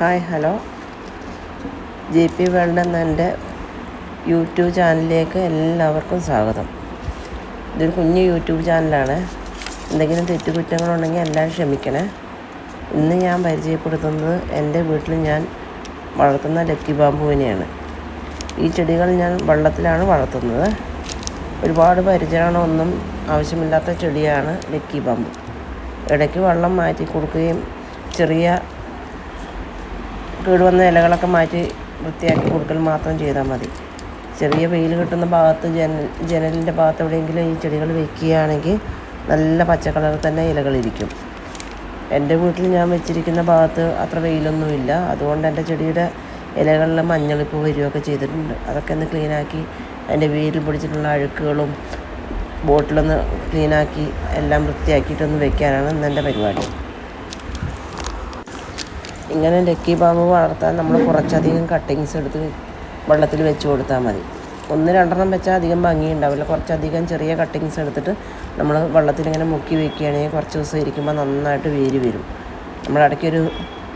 Hi hello. J P world എന്ന എന്റെ YouTube ചാനലിലേക്ക് എല്ലാവർക്കും സ്വാഗതം. ഇതൊരു കുഞ്ഞ് യൂട്യൂബ് ചാനലാണ്. എന്തെങ്കിലും തെറ്റുകുറ്റങ്ങളുണ്ടെങ്കിൽ എല്ലാവരും ക്ഷമിക്കണേ. ഇന്ന് ഞാൻ പരിചയപ്പെടുത്തുന്നത് എന്റെ വീട്ടിൽ ഞാൻ വളർത്തുന്ന ലക്കി ബാമ്പുവിനെയാണ്. ഈ ചെടികൾ ഞാൻ വെള്ളത്തിലാണ് വളർത്തുന്നത്. ഒരുപാട് പരിചരണമൊന്നും ആവശ്യമില്ലാത്ത ചെടിയാണ് ലക്കി ബാമ്പു. ഇടയ്ക്ക് വെള്ളം മാറ്റി കൊടുക്കുകയും ചെറിയ കേടുവന്ന ഇലകളൊക്കെ മാറ്റി വൃത്തിയാക്കി കൊടുക്കൽ മാത്രം ചെയ്താൽ മതി. ചെറിയ വെയിൽ കിട്ടുന്ന ഭാഗത്ത് ജനൽ ജനലിന്റെ ഭാഗത്ത് എവിടെയെങ്കിലും ഈ ചെടികൾ വെക്കുകയാണെങ്കിൽ നല്ല പച്ച കളറിൽ തന്നെ ഇലകളിരിക്കും എന്റെ വീട്ടിൽ ഞാൻ വെച്ചിരിക്കുന്ന ഭാഗത്ത് അത്ര വെയിലൊന്നുമില്ല. അതുകൊണ്ട് എന്റെ ചെടിയുടെ ഇലകളിൽ മഞ്ഞളിപ്പ് വരികയൊക്കെ ചെയ്തിട്ടുണ്ട്. അതൊക്കെ ഒന്ന് ക്ലീനാക്കി അതിന്റെ വേരിൽ പിടിച്ചിട്ടുള്ള അഴുക്കുകളും ബോട്ടിലൊന്ന് ക്ലീനാക്കി എല്ലാം വൃത്തിയാക്കിയിട്ടൊന്ന് വെക്കാനാണ് ഇന്ന് എന്റെ പരിപാടി. ഇങ്ങനെ ലക്കി പാമ്പ് വളർത്താൻ നമ്മൾ കുറച്ചധികം കട്ടിങ്സ് എടുത്ത് വെള്ളത്തിൽ വെച്ച് കൊടുത്താൽ മതി. ഒന്ന് രണ്ടെണ്ണം വെച്ചാൽ അധികം ഭംഗിയുണ്ടാവില്ല. കുറച്ചധികം ചെറിയ കട്ടിങ്സ് എടുത്തിട്ട് നമ്മൾ വെള്ളത്തിൽ ഇങ്ങനെ മുക്കി വെക്കുകയാണെങ്കിൽ കുറച്ച് ദിവസം ഇരിക്കുമ്പോൾ നന്നായിട്ട് വേര് വരും. നമ്മൾ ഇടയ്ക്കൊരു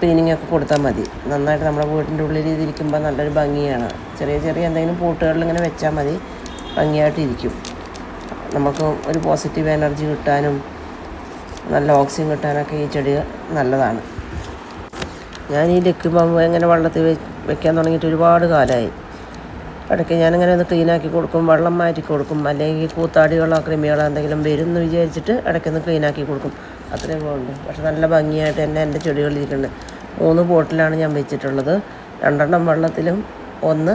ക്ലീനിങ് ഒക്കെ കൊടുത്താൽ മതി. നന്നായിട്ട് നമ്മുടെ വീട്ടിന്റെ ഉള്ളിൽ ഇതിരിക്കുമ്പോൾ നല്ലൊരു ഭംഗിയാണ്. ചെറിയ ചെറിയ എന്തെങ്കിലും പൂട്ടുകളിൽ ഇങ്ങനെ വെച്ചാൽ മതി. ഭംഗിയായിട്ടിരിക്കും നമുക്ക് ഒരു പോസിറ്റീവ് എനർജി കിട്ടാനും നല്ല ഓക്സിജൻ കിട്ടാനൊക്കെ ഈ ചെടി നല്ലതാണ്. ഞാൻ ഈ ലക്കി ബാമ്പു എങ്ങനെ വെള്ളത്തിൽ വെക്കാൻ തുടങ്ങിയിട്ട് ഒരുപാട് കാലമായി. ഇടയ്ക്ക് ഞാനിങ്ങനെ ഒന്ന് ക്ലീനാക്കി കൊടുക്കും വെള്ളം മാറ്റി കൊടുക്കും അല്ലെങ്കിൽ കൂത്താടികളോ കൃമികളോ എന്തെങ്കിലും വരും എന്ന് വിചാരിച്ചിട്ട് ഇടയ്ക്കൊന്ന് ക്ലീനാക്കി കൊടുക്കും. അത്രയും പോകുന്നുണ്ട് പക്ഷെ നല്ല ഭംഗിയായിട്ട് തന്നെ എന്റെ ചെടികൾ ഇരിക്കുന്നുണ്ട്. മൂന്ന് ബോട്ടിലാണ് ഞാൻ വെച്ചിട്ടുള്ളത്. രണ്ടെണ്ണം വെള്ളത്തിലും ഒന്ന്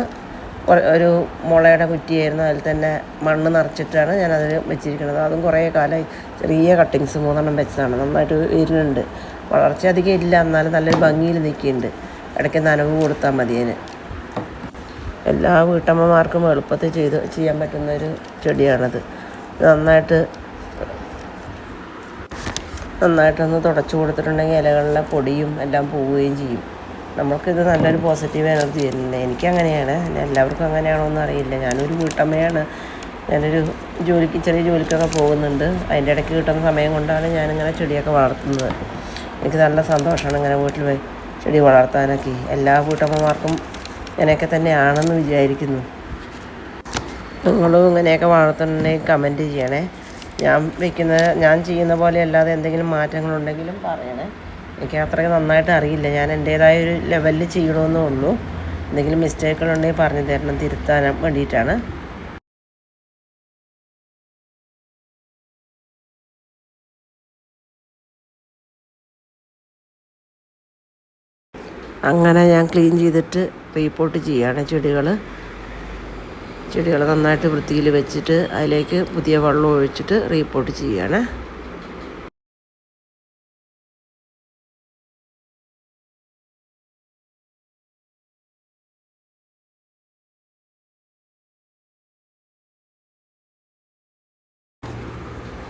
ഒരു മുളയുടെ കുറ്റിയായിരുന്നു. അതിൽ തന്നെ മണ്ണ് നിറച്ചിട്ടാണ് ഞാൻ അതിൽ വെച്ചിരിക്കുന്നത്. അതും കുറേ കാലമായി. ചെറിയ കട്ടിങ്സ് മൂന്നെണ്ണം വെച്ചതാണ്. നന്നായിട്ട് വരുന്നുണ്ട് വളർച്ച അധികം ഇല്ല എന്നാലും നല്ലൊരു ഭംഗിയിൽ നിൽക്കുന്നുണ്ട്. ഇടയ്ക്ക് നനവ് കൊടുത്താൽ മതി അതിന്. എല്ലാ വീട്ടമ്മമാർക്കും എളുപ്പത്തിൽ ചെയ്ത് ചെയ്യാൻ പറ്റുന്ന ഒരു ചെടിയാണത്. നന്നായിട്ട് നന്നായിട്ടൊന്ന് തുടച്ചു കൊടുത്തിട്ടുണ്ടെങ്കിൽ ഇലകളിലെ പൊടിയും എല്ലാം പോവുകയും ചെയ്യും. നമ്മൾക്കിത് നല്ലൊരു പോസിറ്റീവ് എനർജി തരുന്നുണ്ട്. എനിക്കങ്ങനെയാണ് എല്ലാവർക്കും അങ്ങനെയാണോ എന്ന് അറിയില്ല. ഞാനൊരു വീട്ടമ്മയാണ്. ഞാനൊരു ജോലിക്ക് ചെറിയ ജോലിക്കൊക്കെ പോകുന്നുണ്ട്. അതിന്റെ ഇടയ്ക്ക് കിട്ടുന്ന സമയം കൊണ്ടാണ് ഞാനിങ്ങനെ ചെടിയൊക്കെ വളർത്തുന്നത്. എനിക്ക് നല്ല സന്തോഷമാണ് ഇങ്ങനെ വീട്ടിൽ ചെടി വളർത്താനൊക്കെ. എല്ലാ വീട്ടമ്മമാർക്കും ഇങ്ങനെയൊക്കെ തന്നെയാണെന്ന് വിചാരിക്കുന്നു. നിങ്ങളും ഇങ്ങനെയൊക്കെ വളർത്തുന്നുണ്ടെങ്കിൽ കമന്റ് ചെയ്യണേ. ഞാൻ വയ്ക്കുന്ന ഞാൻ ചെയ്യുന്ന പോലെ അല്ലാതെ എന്തെങ്കിലും മാറ്റങ്ങളുണ്ടെങ്കിലും പറയണേ. എനിക്ക് അത്രയ്ക്ക് നന്നായിട്ട് അറിയില്ല. ഞാൻ എന്റേതായ ഒരു ലെവലിൽ ചെയ്യണമെന്നേ ഉള്ളൂ. എന്തെങ്കിലും മിസ്റ്റേക്കുകളുണ്ടെങ്കിൽ പറഞ്ഞു തരണം തിരുത്താൻ വേണ്ടിയിട്ടാണ്. അങ്ങനെ ഞാൻ ക്ലീൻ ചെയ്തിട്ട് റീപോട്ട് ചെയ്യുകയാണ് ചെടികൾ ചെടികൾ നന്നായിട്ട് വൃത്തിയിൽ വെച്ചിട്ട് അതിലേക്ക് പുതിയ വെള്ളം ഒഴിച്ചിട്ട് റീപോട്ട് ചെയ്യുകയാണ്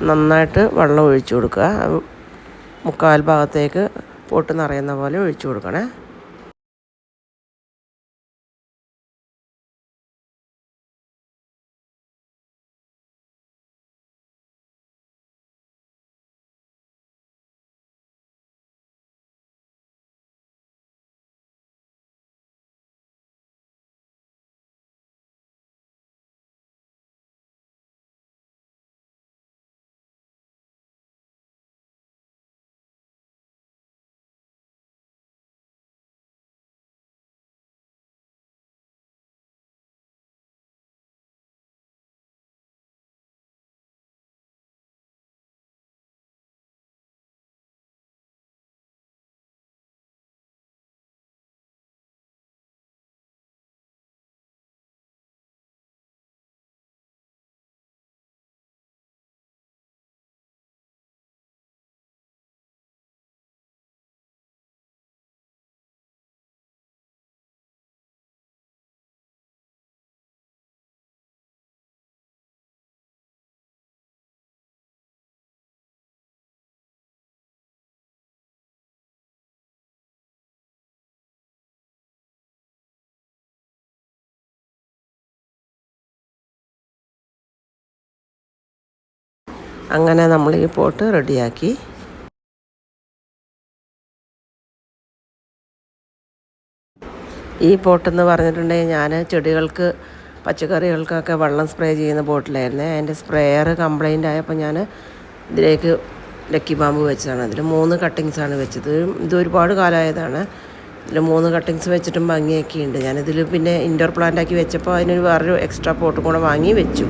നന്നായിട്ട് വെള്ളം ഒഴിച്ചു കൊടുക്കുക. മുക്കാൽ ഭാഗത്തേക്ക് പൊട്ട് നിറയുന്ന പോലെ ഒഴിച്ചു കൊടുക്കണേ. അങ്ങനെ നമ്മൾ ഈ പോട്ട് റെഡിയാക്കി. ഈ പോട്ടെന്ന് പറഞ്ഞിട്ടുണ്ടെങ്കിൽ ഞാൻ ചെടികൾക്ക് പച്ചക്കറികൾക്കൊക്കെ വെള്ളം സ്പ്രേ ചെയ്യുന്ന ബോട്ടിലായിരുന്നേ അതിന്റെ സ്പ്രേയർ കംപ്ലൈന്റ് ആയപ്പോൾ ഞാൻ ഇതിലേക്ക് ലക്കി പാമ്പ് വെച്ചതാണ്. അതിൽ മൂന്ന് കട്ടിങ്സാണ് വെച്ചത്. ഇത് ഒരുപാട് കാലമായതാണ്. ഇതിൽ മൂന്ന് കട്ടിങ്സ് വെച്ചിട്ടും ഭംഗിയൊക്കെ ഉണ്ട് ഞാനിതിൽ പിന്നെ ഇൻഡോർ പ്ലാന്റ് ആക്കി വെച്ചപ്പോൾ അതിനൊരു വേറൊരു എക്സ്ട്രാ പോട്ടും കൂടെ വാങ്ങി വെച്ചു.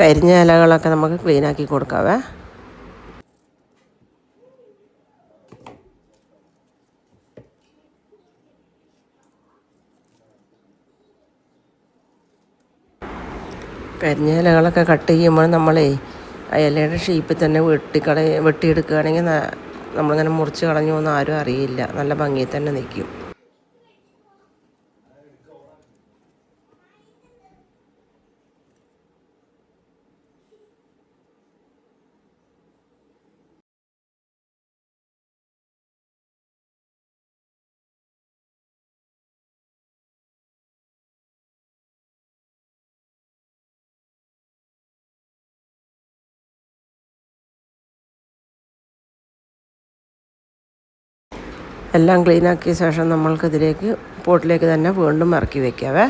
കരിഞ്ഞ ഇലകളൊക്കെ നമുക്ക് ക്ലീനാക്കി കൊടുക്കാവേ. കരിഞ്ഞ ഇലകളൊക്കെ കട്ട് ചെയ്യുമ്പോൾ നമ്മളേ ആ ഇലയുടെ ഷേപ്പിൽ തന്നെ വെട്ടിക്കളയും വെട്ടിയെടുക്കുകയാണെങ്കിൽ നമ്മളിങ്ങനെ മുറിച്ച് കളഞ്ഞു ഒന്നും ആരും അറിയില്ല. നല്ല ഭംഗിയിൽ തന്നെ നിൽക്കും. എല്ലാം ക്ലീൻ ആക്കിയ ശേഷം നമ്മൾക്കിതിലേക്ക് പോട്ടിലേക്ക് തന്നെ വീണ്ടും ഇറക്കി വെക്കാവേ.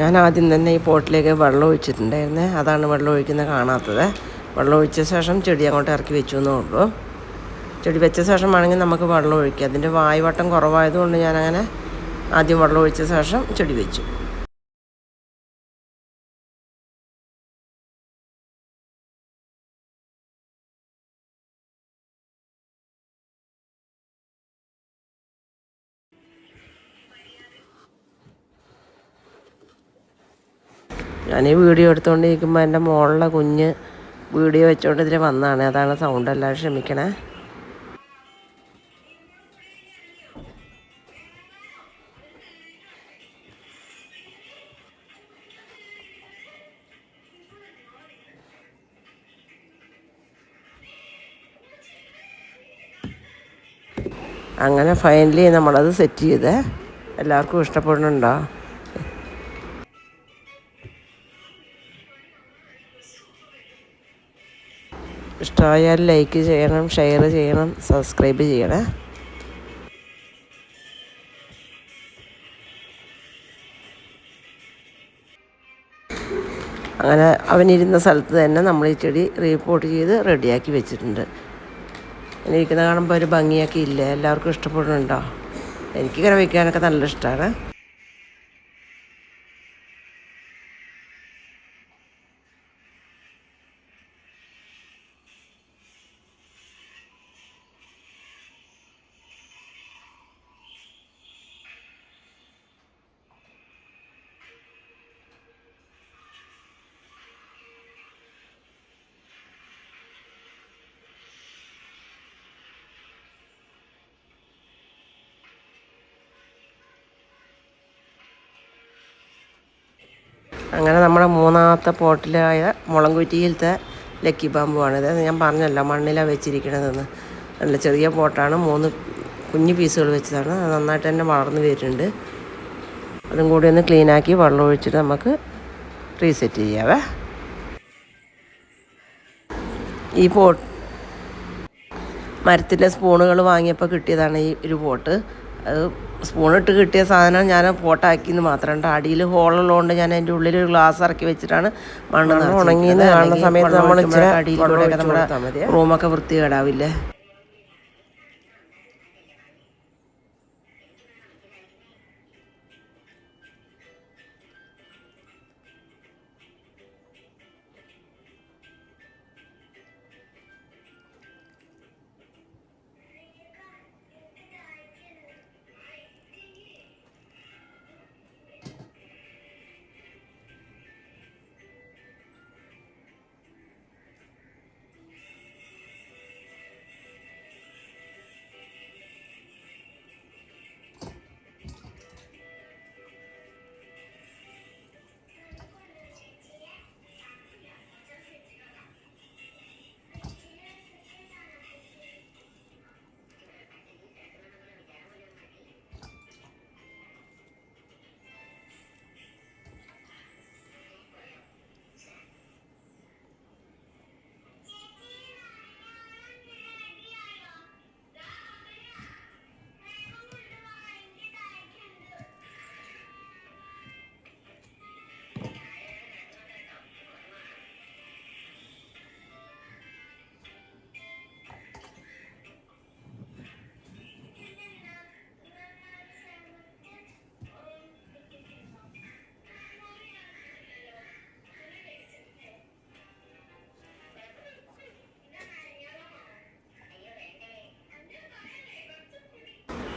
ഞാൻ ആദ്യം തന്നെ ഈ പോട്ടിലേക്ക് വെള്ളം ഒഴിച്ചിട്ടുണ്ടായിരുന്നേ. അതാണ് വെള്ളം ഒഴിക്കുന്നത് കാണാത്തത്. വെള്ളം ഒഴിച്ച ശേഷം ചെടി അങ്ങോട്ട് ഇറക്കി വെച്ചു എന്നേ ഉള്ളൂ. ചെടി വെച്ച ശേഷം വേണമെങ്കിൽ നമുക്ക് വെള്ളം ഒഴിക്കുക അതിന്റെ വായുവട്ടം കുറവായതുകൊണ്ട് ഞാനങ്ങനെ ആദ്യം വെള്ളം ഒഴിച്ച ശേഷം ചെടി വെച്ചു. ഞാൻ ഈ വീഡിയോ എടുത്തുകൊണ്ടിരിക്കുമ്പോൾ എന്റെ മോളിലെ കുഞ്ഞ് വീഡിയോ വെച്ചുകൊണ്ട് ഇതിൽ വന്നതാണ്. അതാണ് സൗണ്ട് എല്ലാം ക്ഷമിക്കണേ. അങ്ങനെ ഫൈനലി നമ്മളത് സെറ്റ് ചെയ്ത്. എല്ലാവർക്കും ഇഷ്ടപ്പെടുന്നുണ്ടോ? ഇഷ്ടമായാൽ ലൈക്ക് ചെയ്യണം ഷെയർ ചെയ്യണം സബ്സ്ക്രൈബ് ചെയ്യണം. അങ്ങനെ അവനിരുന്ന സ്ഥലത്ത് തന്നെ നമ്മൾ ഈ ചെടി റിപ്പോർട്ട് ചെയ്ത് റെഡിയാക്കി വെച്ചിട്ടുണ്ട്. ഇങ്ങനെ ഇരിക്കുന്ന കാണുമ്പോൾ ഒരു ഭംഗിയൊക്കെ ഇല്ലേ? എല്ലാവർക്കും ഇഷ്ടപ്പെടുന്നുണ്ടോ? എനിക്കിങ്ങനെ വയ്ക്കാനൊക്കെ നല്ല ഇഷ്ടമാണ് അങ്ങനെ നമ്മുടെ മൂന്നാമത്തെ പോട്ടിലായ മുളങ്കുറ്റിയിലത്തെ ലക്കി ബാമ്പുവാണിത്. ഞാൻ പറഞ്ഞല്ലോ മണ്ണിലാണ് വെച്ചിരിക്കണതെന്ന്. നല്ല ചെറിയ പോട്ടാണ് മൂന്ന് കുഞ്ഞു പീസുകൾ വെച്ചതാണ്. അത് നന്നായിട്ട് തന്നെ വളർന്നു വരുന്നുണ്ട്. അതും കൂടി ഒന്ന് ക്ലീനാക്കി വെള്ളം ഒഴിച്ചിട്ട് നമുക്ക് റീസെറ്റ് ചെയ്യാവേ. ഈ പോട്ട് മരത്തിന്റെ സ്പൂണുകൾ വാങ്ങിയപ്പോൾ കിട്ടിയതാണ് ഈ ഒരു പോട്ട്. സ്പൂണിട്ട് കിട്ടിയ സാധനം ഞാൻ പോട്ടാക്കിയെന്ന് മാത്രം അടിയിൽ ഹോളുള്ളതുകൊണ്ട് ഞാൻ അതിന്റെ ഉള്ളിൽ ഒരു ഗ്ലാസ് ഇറക്കി വെച്ചിട്ടാണ് മണ്ണ് ഉണങ്ങി കാണുന്ന സമയത്ത് നമ്മൾ അടിയിലൂടെ നമ്മുടെ റൂമൊക്കെ വൃത്തികേടാവില്ലേ?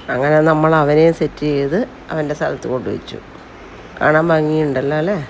അങ്ങനെ നമ്മൾ അവനെയും സെറ്റ് ചെയ്ത് അവന്റെ സ്ഥലത്ത് കൊണ്ടുവച്ചു. കാണാൻ ഭംഗിയുണ്ടല്ലോ അല്ലേ?